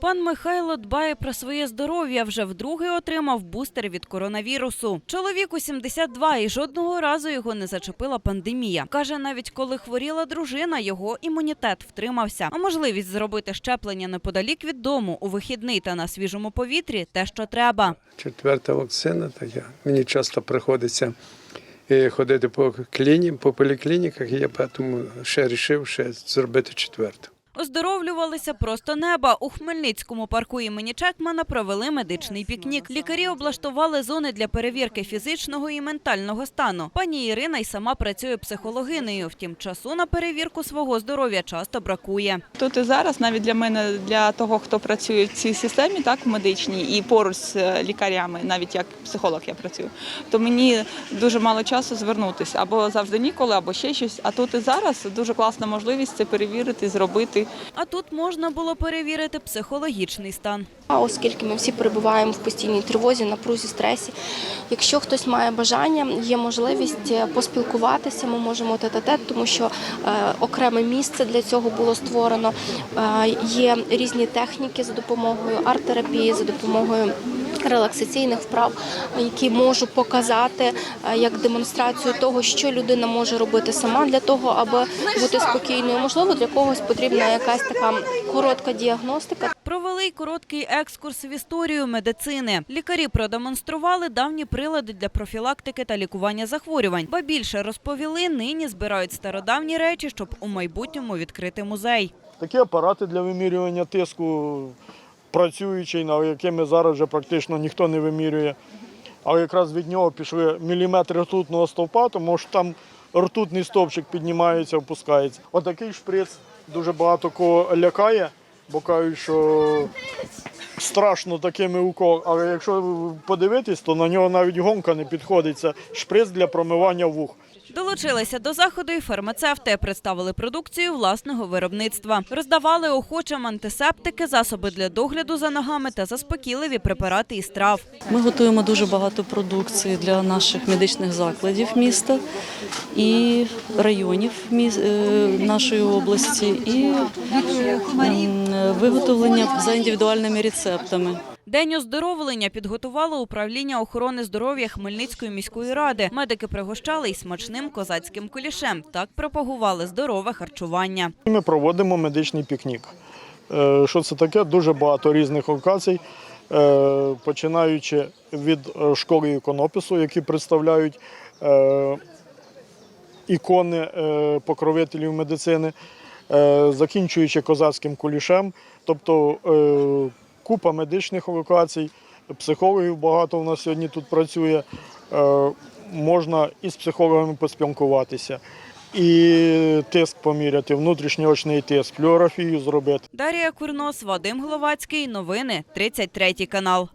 Пан Михайло дбає про своє здоров'я. Вже вдруге отримав бустер від коронавірусу. Чоловіку 72 і жодного разу його не зачепила пандемія. Каже, навіть коли хворіла дружина, його імунітет втримався. А можливість зробити щеплення неподалік від дому у вихідний та на свіжому повітрі те, що треба. четверта вакцина, то я. Мені часто приходиться е, ходити по кліні, по поліклініках, і я тому ще вирішив ще зробити четверту. Оздоровлювалися просто неба. У Хмельницькому парку імені Чекмана провели медичний пікнік. Лікарі облаштували зони для перевірки фізичного і ментального стану. Пані Ірина й сама працює психологинею. Втім, часу на перевірку свого здоров'я часто бракує. Тут і зараз, навіть для мене, для того, хто працює в цій системі, так медичній і поруч з е, лікарями, навіть як психолог я працюю, то мені дуже мало часу звернутися або завжди ніколи, або ще щось. А тут і зараз дуже класна можливість це перевірити, зробити. А тут можна було перевірити психологічний стан. Оскільки ми всі перебуваємо в постійній тривозі, напрузі, стресі. Якщо хтось має бажання, є можливість е, поспілкуватися, ми можемо тет-а-тет, тому що е, окреме місце для цього було створено. Е, є різні техніки за допомогою арт-терапії, за допомогою релаксаційних вправ, які можу показати е, як демонстрацію того, що людина може робити сама для того, аби бути спокійною. Можливо, для когось потрібна якась така коротка діагностика. Провели й короткий екскурс в історію медицини. Лікарі продемонстрували давні прилади для профілактики та лікування захворювань. Ба більше розповіли, нині збирають стародавні речі, щоб у майбутньому відкрити музей. Такі апарати для вимірювання тиску працюючий, на якими зараз вже практично ніхто не вимірює. А якраз від нього пішли міліметри ртутного стовпа, тому що там ртутний стовпчик піднімається, опускається. Отакий шприц дуже багато кого лякає, бо кажуть, що страшно такими укол. Але якщо подивитись, то на нього навіть гонка не підходить. Це шприц для промивання вух. Долучилися до заходу і фармацевти, представили продукцію власного виробництва. Роздавали охочим антисептики, засоби для догляду за ногами та заспокійливі препарати із трав. Ми готуємо дуже багато продукції для наших медичних закладів міста і районів е, нашої області, і виготовлення за індивідуальними рецептами. День оздоровлення підготувало управління охорони здоров'я Хмельницької міської ради. Медики пригощали й смачним козацьким кулішем. Так пропагували здорове харчування. Ми проводимо медичний пікнік. Е, Що це таке? Дуже багато різних локацій, е, починаючи від е, школи іконопису, які представляють ікони покровителів медицини, закінчуючи козацьким кулішем, тобто е, купа медичних локацій, психологів багато у нас сьогодні тут працює. Е, Можна із психологами поспілкуватися. І тиск поміряти, внутрішньоочний тиск, флюорографію зробити. Дарія Курнос, Вадим Гловацький. Новини 33 канал.